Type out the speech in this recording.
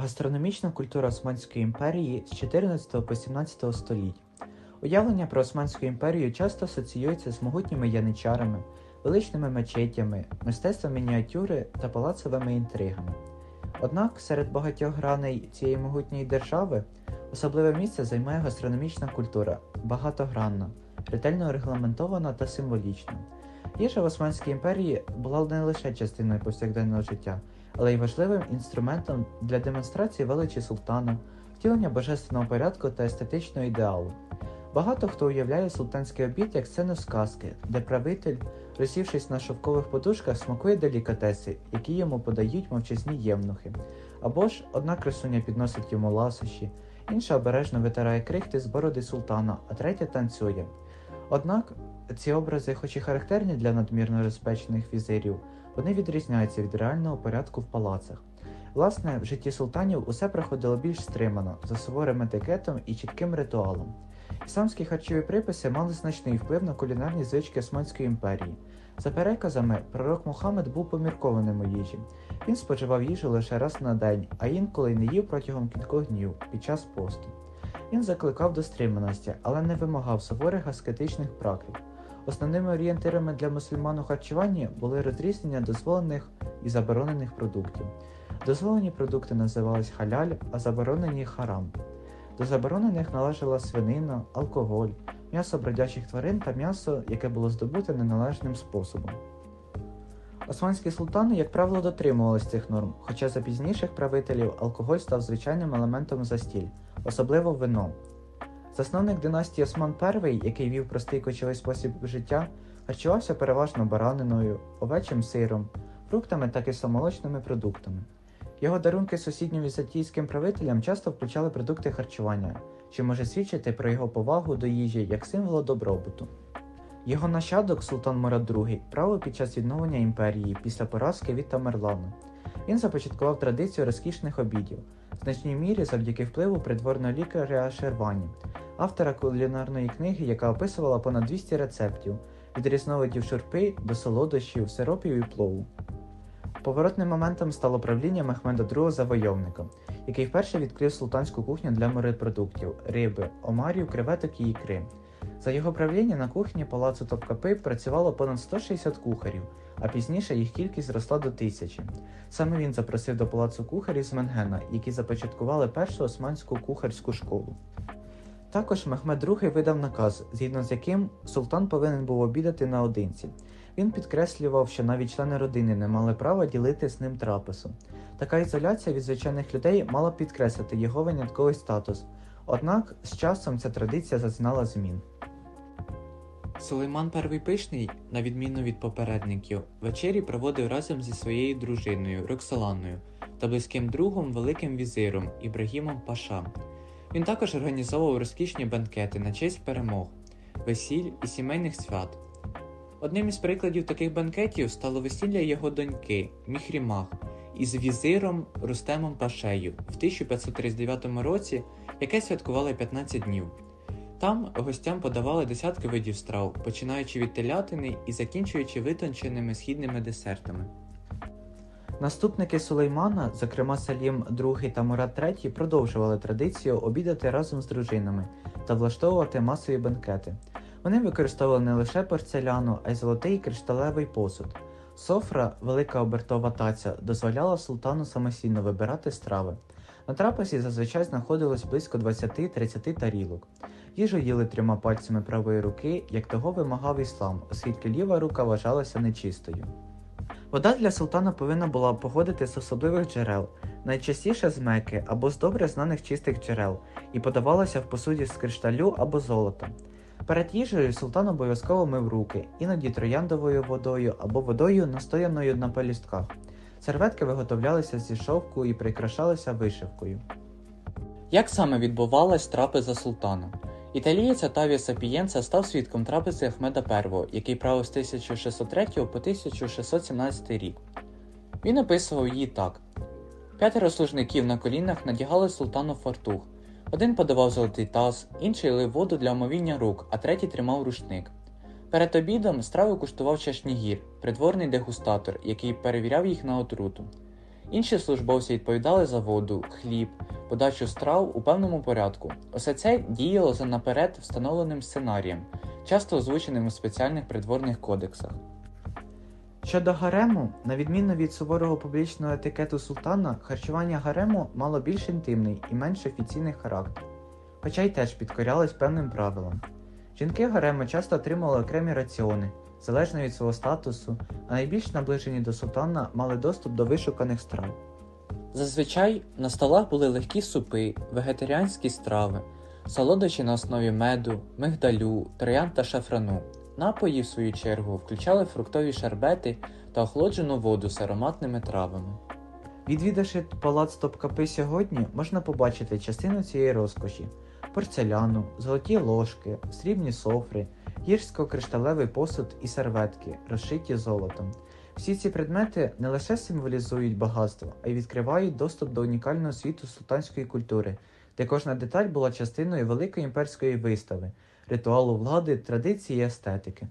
Гастрономічна культура Османської імперії з 14 по 17 століть. Уявлення про Османську імперію часто асоціюється з могутніми яничарами, величними мечетями, мистецтвом мініатюри та палацовими інтригами. Однак серед багатьох граней цієї могутньої держави особливе місце займає гастрономічна культура, багатогранна, ретельно регламентована та символічна. Їжа в Османській імперії була не лише частиною повсякденного життя, але й важливим інструментом для демонстрації величі султана, втілення божественного порядку та естетичного ідеалу. Багато хто уявляє султанський обід як сцену сказки, де правитель, розсівшись на шовкових подушках, смакує делікатеси, які йому подають мовчазні євнухи. Або ж одна красуня підносить йому ласощі, інша обережно витирає крихти з бороди султана, а третя танцює. Однак ці образи, хоч і характерні для надмірно розпечених візирів, вони відрізняються від реального порядку в палацах. Власне, в житті султанів усе проходило більш стримано, за суворим етикетом і чітким ритуалом. Ісламські харчові приписи мали значний вплив на кулінарні звички Османської імперії. За переказами, пророк Мухаммед був поміркованим у їжі. Він споживав їжу лише раз на день, а інколи не їв протягом кількох днів під час посту. Він закликав до стриманості, але не вимагав суворих аскетичних практик. Основними орієнтирами для мусульман у харчуванні були розрізнення дозволених і заборонених продуктів. Дозволені продукти називались халяль, а заборонені харам. До заборонених належала свинина, алкоголь, м'ясо бродячих тварин та м'ясо, яке було здобуте неналежним способом. Османські султани, як правило, дотримувались цих норм, хоча за пізніших правителів алкоголь став звичайним елементом застіль, особливо вино. Засновник династії Осман І, який вів простий кочовий спосіб життя, харчувався переважно бараниною, овечим сиром, фруктами та кисломолочними продуктами. Його дарунки сусіднім візантійським правителям часто включали продукти харчування, що може свідчити про його повагу до їжі як символа добробуту. Його нащадок Султан Мурад II правив під час відновлення імперії після поразки від Тамерлану. Він започаткував традицію розкішних обідів, в значній мірі завдяки впливу придворного лікаря Шервані, автора кулінарної книги, яка описувала понад 200 рецептів від різновидів шурпи до солодощів, сиропів і плову. Поворотним моментом стало правління Мехмеда II завойовника, який вперше відкрив султанську кухню для морепродуктів, риби, омарів, креветок і ікри. За його правління на кухні палацу Топкапи працювало понад 160 кухарів, а пізніше їх кількість зросла до тисячі. Саме він запросив до палацу кухарів з Менгена, які започаткували першу османську кухарську школу. Також Мехмед II видав наказ, згідно з яким султан повинен був обідати наодинці. Він підкреслював, що навіть члени родини не мали права ділити з ним трапезу. Така ізоляція від звичайних людей мала підкреслити його винятковий статус. Однак з часом ця традиція зазнала змін. Сулейман І Пишний, на відміну від попередників, вечері проводив разом зі своєю дружиною Роксоланою та близьким другом Великим візиром Ібрагімом Паша. Він також організовував розкішні банкети на честь перемог, весіль і сімейних свят. Одним із прикладів таких банкетів стало весілля його доньки Міхрімах із візиром Рустемом Пашею в 1539 році, яке святкували 15 днів. Там гостям подавали десятки видів страв, починаючи від телятини і закінчуючи витонченими східними десертами. Наступники Сулеймана, зокрема Салім II та Мурат III, продовжували традицію обідати разом з дружинами та влаштовувати масові банкети. Вони використовували не лише порцеляну, а й золотий кришталевий посуд. Софра, велика обертова таця, дозволяла султану самостійно вибирати страви. На трапезі зазвичай знаходилось близько 20-30 тарілок. Їжу їли трьома пальцями правої руки, як того вимагав іслам, оскільки ліва рука вважалася нечистою. Вода для султана повинна була походити з особливих джерел, найчастіше з меки або з добре знаних чистих джерел, і подавалася в посуді з кришталю або золота. Перед їжею султан обов'язково мив руки, іноді трояндовою водою або водою, настояною на пелюстках. Серветки виготовлялися зі шовку і прикрашалися вишивкою. Як саме відбувалась трапеза султана? Італієць Отавіо Сапієнца став свідком трапези Ахмеда І, який правив з 1603 по 1617 рік. Він описував її так: п'ятеро служників на колінах надягали султану фартух. Один подавав золотий таз, інший лив воду для омовіння рук, а третій тримав рушник. Перед обідом страву куштував чашнігір, придворний дегустатор, який перевіряв їх на отруту. Інші службовці відповідали за воду, хліб, подачу страв у певному порядку. Усе це діяло за наперед встановленим сценарієм, часто озвученим у спеціальних придворних кодексах. Щодо гарему, на відміну від суворого публічного етикету султана, харчування гарему мало більш інтимний і менш офіційний характер, хоча й теж підкорялось певним правилам. Жінки гарему часто отримували окремі раціони, залежно від свого статусу, а найбільш наближені до султана мали доступ до вишуканих страв. Зазвичай на столах були легкі супи, вегетаріанські страви, солодощі на основі меду, мигдалю, троян та шафрану. Напої, в свою чергу, включали фруктові шарбети та охолоджену воду з ароматними травами. Відвідавши палац Топкапи сьогодні, можна побачити частину цієї розкоші: порцеляну, золоті ложки, срібні софри, гірсько-кришталевий посуд і серветки, розшиті золотом. Всі ці предмети не лише символізують багатство, а й відкривають доступ до унікального світу султанської культури, де кожна деталь була частиною великої імперської вистави, ритуалу влади, традиції і естетики.